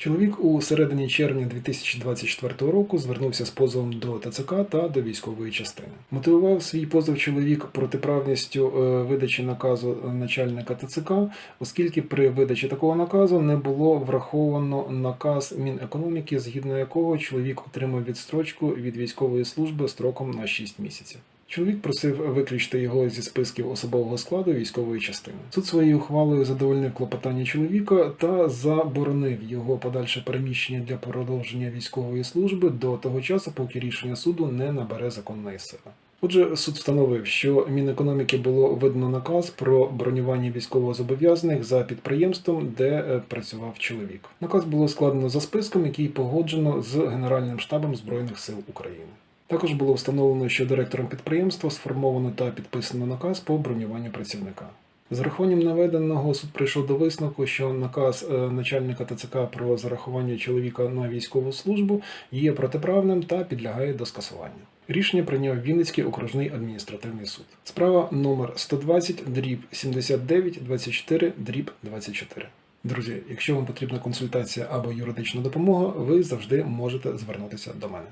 Чоловік у середині червня 2024 року звернувся з позовом до ТЦК та до військової частини. Мотивував свій позов чоловік протиправністю е, видачі наказу начальника ТЦК, оскільки при видачі такого наказу не було враховано наказ Мінекономіки, згідно якого чоловік отримав відстрочку від військової служби строком на 6 місяців. Чоловік просив виключити його зі списків особового складу військової частини. Суд своєю ухвалою задовольнив клопотання чоловіка та заборонив його подальше переміщення для продовження військової служби до того часу, поки рішення суду не набере законної сили. Отже, суд встановив, що Мінекономіки було видано наказ про бронювання військовозобов'язаних за підприємством, де е, працював чоловік. Наказ було складено за списком, який погоджено з Генеральним штабом Збройних сил України. Також було встановлено, що директором підприємства сформовано та підписано наказ по бронюванню працівника. З рахуванням наведеного суд прийшов до висновку, що наказ е, начальника ТЦК про зарахування чоловіка на військову службу є протиправним та підлягає до скасування. Рішення прийняв Вінницький окружний адміністративний суд. Справа номер 120 дріб 79 24 дріб 24. Друзі, якщо вам потрібна консультація або юридична допомога, ви завжди можете звернутися до мене.